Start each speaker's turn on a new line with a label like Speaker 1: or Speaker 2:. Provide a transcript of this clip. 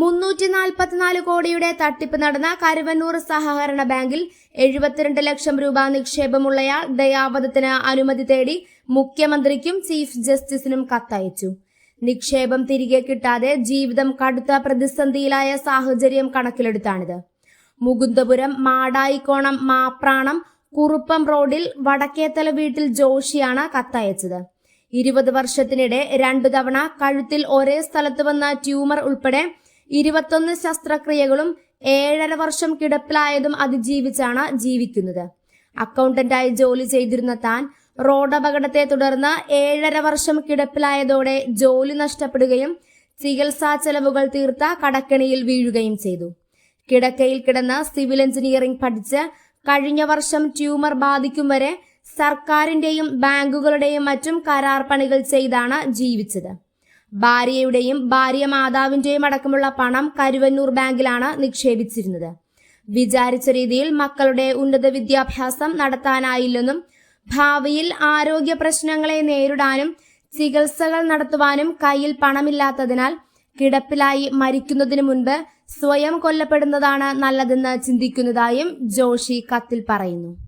Speaker 1: മുന്നൂറ്റി നാൽപ്പത്തിനാല് കോടിയുടെ തട്ടിപ്പ് നടന്ന കരുവന്നൂർ സഹകരണ ബാങ്കിൽ എഴുപത്തിരണ്ട് ലക്ഷം രൂപ നിക്ഷേപമുള്ളയാൾ ദയാവധത്തിന് അനുമതി തേടി മുഖ്യമന്ത്രിക്കും ചീഫ് ജസ്റ്റിസിനും കത്തയച്ചു. നിക്ഷേപം തിരികെ കിട്ടാതെ ജീവിതം കടുത്ത പ്രതിസന്ധിയിലായ സാഹചര്യം കണക്കിലെടുത്താണിത്. മുകുന്ദപുരം മാടായിക്കോണം മാപ്രാണം കുറുപ്പം റോഡിൽ വടക്കേത്തല വീട്ടിൽ ജോഷിയാണ് കത്തയച്ചത്. ഇരുപത് വർഷത്തിനിടെ രണ്ടു തവണ കഴുത്തിൽ ഒരേ സ്ഥലത്ത് വന്ന ട്യൂമർ ഉൾപ്പെടെ ഇരുപത്തൊന്ന് ശസ്ത്രക്രിയകളും ഏഴര വർഷം കിടപ്പിലായതും അതിജീവിച്ചാണ് ജീവിക്കുന്നത്. അക്കൗണ്ടന്റായി ജോലി ചെയ്തിരുന്ന താൻ റോഡപകടത്തെ തുടർന്ന് ഏഴര വർഷം കിടപ്പിലായതോടെ ജോലി നഷ്ടപ്പെടുകയും ചികിത്സാ ചെലവുകൾ തീർത്ത കടക്കണിയിൽ വീഴുകയും ചെയ്തു. കിടക്കയിൽ കിടന്ന് സിവിൽ എഞ്ചിനീയറിംഗ് പഠിച്ച് കഴിഞ്ഞ വർഷം ട്യൂമർ ബാധിക്കും വരെ സർക്കാരിന്റെയും ബാങ്കുകളുടെയും മറ്റും കരാർ പണികൾ ചെയ്താണ് ജീവിച്ചത്. ഭാര്യയുടെയും ഭാര്യ മാതാവിന്റെയും അടക്കമുള്ള പണം കരുവന്നൂർ ബാങ്കിലാണ് നിക്ഷേപിച്ചിരുന്നത്. വിചാരിച്ച രീതിയിൽ മക്കളുടെ ഉന്നത വിദ്യാഭ്യാസം നടത്താനായില്ലെന്നും ഭാവിയിൽ ആരോഗ്യ പ്രശ്നങ്ങളെ നേരിടാനും ചികിത്സകൾ നടത്തുവാനും കയ്യിൽ പണമില്ലാത്തതിനാൽ കിടപ്പിലായി മരിക്കുന്നതിന് മുൻപ് സ്വയം കൊല്ലപ്പെടുന്നതാണ് നല്ലതെന്ന് ചിന്തിക്കുന്നതായും ജോഷി കത്തിൽ പറയുന്നു.